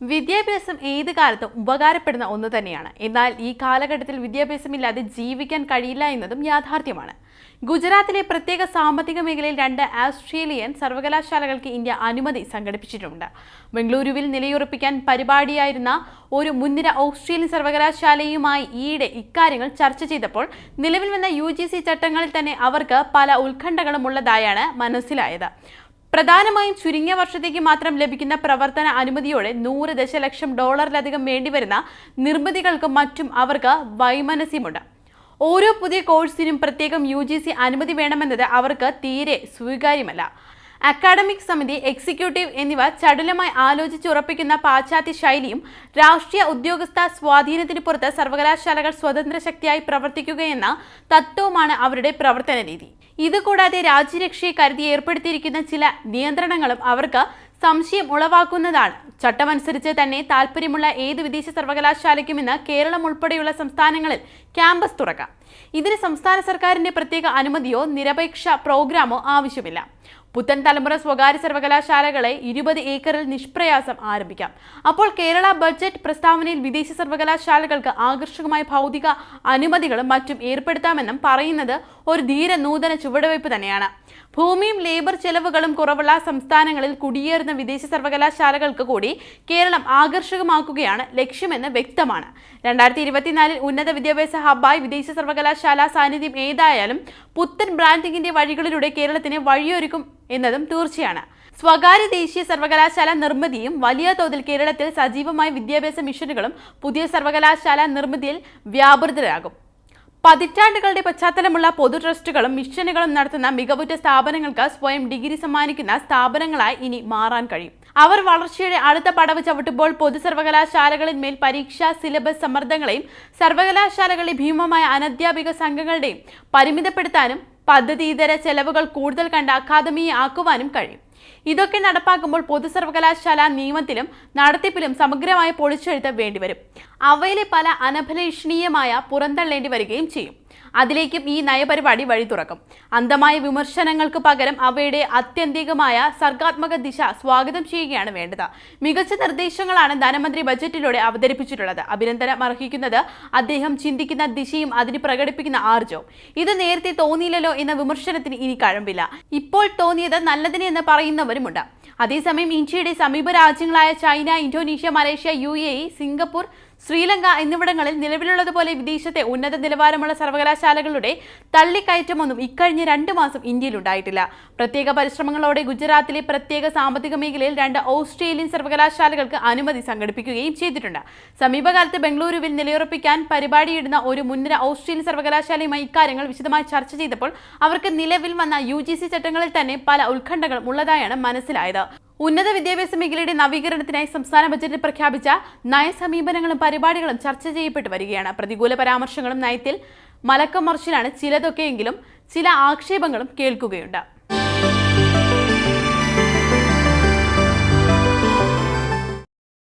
വിദ്യാഭ്യാസം ഏത് കാലത്തും ഉപകാരപ്പെടുന്ന ഒന്ന് തന്നെയാണ്. എന്നാൽ ഈ കാലഘട്ടത്തിൽ വിദ്യാഭ്യാസമില്ലാതെ ജീവിക്കാൻ കഴിയില്ല എന്നതും യാഥാർത്ഥ്യമാണ്. ഗുജറാത്തിലെ പ്രത്യേക സാമ്പത്തിക മേഖലയിൽ രണ്ട് ആസ്ട്രേലിയൻ സർവകലാശാലകൾക്ക് ഇന്ത്യ അനുമതി സംഘടിപ്പിച്ചിട്ടുണ്ട്. ബംഗളൂരുവിൽ നിലയുറപ്പിക്കാൻ പരിപാടിയായിരുന്ന ഒരു മുൻനിര ഓസ്ട്രേലിയൻ സർവകലാശാലയുമായി ഈയിടെ ഇക്കാര്യങ്ങൾ ചർച്ച ചെയ്തപ്പോൾ നിലവിൽ വന്ന യു ചട്ടങ്ങളിൽ തന്നെ അവർക്ക് പല ഉത്കണ്ഠകളും ഉള്ളതായാണ് മനസ്സിലായത്. പ്രധാനമായും ചുരുങ്ങിയ വർഷത്തേക്ക് മാത്രം ലഭിക്കുന്ന പ്രവർത്തന അനുമതിയോടെ നൂറ് ദശലക്ഷം ഡോളറിലധികം വേണ്ടിവരുന്ന നിർമ്മിതികൾക്കും മറ്റും അവർക്ക് വൈമനസ്യമുണ്ട്. ഓരോ പുതിയ കോഴ്സിനും പ്രത്യേകം യു ജി സി അനുമതി വേണമെന്നത് അവർക്ക് തീരെ സ്വീകാര്യമല്ല. അക്കാഡമിക് സമിതി എക്സിക്യൂട്ടീവ് എന്നിവ ചടുലമായി ആലോചിച്ചുറപ്പിക്കുന്ന പാശ്ചാത്യ ശൈലിയും രാഷ്ട്രീയ ഉദ്യോഗസ്ഥ സ്വാധീനത്തിന് പുറത്ത് സർവകലാശാലകൾ സ്വതന്ത്ര ശക്തിയായി പ്രവർത്തിക്കുകയെന്ന തത്വവുമാണ് അവരുടെ പ്രവർത്തന രീതി. ഇതുകൂടാതെ രാജ്യരക്ഷയെ കരുതി ഏർപ്പെടുത്തിയിരിക്കുന്ന ചില നിയന്ത്രണങ്ങളും അവർക്ക് സംശയം ഉളവാക്കുന്നതാണ്. ചട്ടമനുസരിച്ച് തന്നെ താല്പര്യമുള്ള ഏത് വിദേശ സർവകലാശാലയ്ക്കും ഇന്ന് കേരളം ഉൾപ്പെടെയുള്ള സംസ്ഥാനങ്ങളിൽ ക്യാമ്പസ് തുറക്കാം. ഇതിന് സംസ്ഥാന സർക്കാരിന്റെ പ്രത്യേക അനുമതിയോ നിരപേക്ഷ പ്രോഗ്രാമോ ആവശ്യമില്ല. പുത്തൻ തലമുറ സ്വകാര്യ സർവകലാശാലകളെ ഇരുപത് ഏക്കറിൽ നിഷ്പ്രയാസം ആരംഭിക്കാം. അപ്പോൾ കേരള ബഡ്ജറ്റ് പ്രസ്താവനയിൽ വിദേശ സർവകലാശാലകൾക്ക് ആകർഷകമായ ഭൗതിക അനുമതികളും മറ്റും ഏർപ്പെടുത്താമെന്നും പറയുന്നത് ഒരു ധീര നൂതന ചുവടുവയ്പ് തന്നെയാണ്. ഭൂമിയും ലേബർ ചെലവുകളും കുറവുള്ള സംസ്ഥാനങ്ങളിൽ കുടിയേറുന്ന വിദേശ സർവകലാശാലകൾക്ക് കൂടി കേരളം ആകർഷകമാക്കുകയാണ് ലക്ഷ്യമെന്ന് വ്യക്തമാണ്. രണ്ടായിരത്തി ഇരുപത്തിനാലിൽ ഉന്നത വിദ്യാഭ്യാസ ഹബ്ബായി വിദേശ സർവകലാശാല സാന്നിധ്യം ഏതായാലും പുത്തൻ ബ്രാൻഡിങ്ങിന്റെ വഴികളിലൂടെ കേരളത്തിന് വഴിയൊരുക്കും എന്നതും തീർച്ചയാണ്. സ്വകാര്യ ദേശീയ സർവകലാശാല നിർമ്മിതിയും വലിയ തോതിൽ കേരളത്തിൽ സജീവമായ വിദ്യാഭ്യാസ മിഷനുകളും പുതിയ സർവകലാശാല നിർമ്മിതിയിൽ വ്യാപൃതരാകും. പതിറ്റാണ്ടുകളുടെ പശ്ചാത്തലമുള്ള പൊതു ട്രസ്റ്റുകളും മിഷനുകളും നടത്തുന്ന മികവുറ്റ സ്ഥാപനങ്ങൾക്ക് സ്വയം ഡിഗ്രി സമ്മാനിക്കുന്ന സ്ഥാപനങ്ങളായി ഇനി മാറാൻ കഴിയും. അവർ വളർച്ചയുടെ അടുത്ത പടവ് ചവിട്ടുമ്പോൾ പൊതു സർവകലാശാലകളിന്മേൽ പരീക്ഷാ സിലബസ് സമ്മർദ്ദങ്ങളെയും സർവകലാശാലകളിലെ ഭീമമായ അനധ്യാപിക സംഘങ്ങളുടെയും പരിമിതപ്പെടുത്താനും പദ്ധതി ഇതര ചെലവുകൾ കൂടുതൽ കണ്ട് അക്കാദമിയെ ആക്കുവാനും കഴിയും. ഇതൊക്കെ നടപ്പാക്കുമ്പോൾ പൊതു സർവകലാശാല നിയമത്തിലും നടത്തിപ്പിലും സമഗ്രമായ പൊളിച്ചെഴുത്ത് വേണ്ടിവരും. അവയിലെ പല അനഭലേഷണീയമായ പുറന്തള്ളേണ്ടി വരികയും ചെയ്യും. അതിലേക്കും ഈ നയപരിപാടി വഴി തുറക്കും. അന്തമായ വിമർശനങ്ങൾക്ക് പകരം അവയുടെ അത്യന്തികമായ സർഗാത്മക ദിശ സ്വാഗതം ചെയ്യുകയാണ് വേണ്ടത്. മികച്ച നിർദ്ദേശങ്ങളാണ് ധനമന്ത്രി ബജറ്റിലൂടെ അവതരിപ്പിച്ചിട്ടുള്ളത്. അഭിനന്ദനം അർഹിക്കുന്നത് അദ്ദേഹം ചിന്തിക്കുന്ന ദിശയും അതിന് പ്രകടിപ്പിക്കുന്ന ആർജവും. ഇത് നേരത്തെ തോന്നിയില്ലല്ലോ എന്ന വിമർശനത്തിന് ഇനി കഴമ്പില്ല. ഇപ്പോൾ തോന്നിയത് നല്ലതിന് എന്ന് പറയുന്നവരുമുണ്ട്. അതേസമയം ഇന്ത്യയുടെ സമീപ രാജ്യങ്ങളായ ചൈന ഇന്തോനേഷ്യ മലേഷ്യ യു സിംഗപ്പൂർ ശ്രീലങ്ക എന്നിവിടങ്ങളിൽ നിലവിലുള്ളതുപോലെ വിദേശത്തെ ഉന്നത നിലവാരമുള്ള സർവകലാശാലകളുടെ തള്ളിക്കയറ്റമൊന്നും ഇക്കഴിഞ്ഞ രണ്ട് മാസം ഇന്ത്യയിൽ ഉണ്ടായിട്ടില്ല പ്രത്യേക പരിശ്രമങ്ങളോടെ ഗുജറാത്തിലെ പ്രത്യേക സാമ്പത്തിക മേഖലയിൽ രണ്ട് ഓസ്ട്രേലിയൻ സർവകലാശാലകൾക്ക് അനുമതി സംഘടിപ്പിക്കുകയും ചെയ്തിട്ടുണ്ട്. സമീപകാലത്ത് ബംഗളൂരുവിൽ നിലയുറപ്പിക്കാൻ പരിപാടിയിടുന്ന ഒരു മുൻനിര ഓസ്ട്രേലിയൻ സർവകലാശാലയുമായി ഇക്കാര്യങ്ങൾ വിശദമായി ചർച്ച ചെയ്തപ്പോൾ അവർക്ക് നിലവിൽ വന്ന യു ചട്ടങ്ങളിൽ തന്നെ പല ഉത്കണ്ഠകളും ഉള്ളതായാണ് മനസ്സിലായത്. ഉന്നത വിദ്യാഭ്യാസ മേഖലയുടെ നവീകരണത്തിനായി സംസ്ഥാന ബജറ്റിൽ പ്രഖ്യാപിച്ച നയസമീപനങ്ങളും പരിപാടികളും ചർച്ച ചെയ്യപ്പെട്ടു വരികയാണ്. പ്രതികൂല പരാമർശങ്ങളും നയത്തിൽ മലക്കം മറിച്ചിലാണ് ചിലതൊക്കെയെങ്കിലും ചില ആക്ഷേപങ്ങളും കേൾക്കുകയുണ്ട്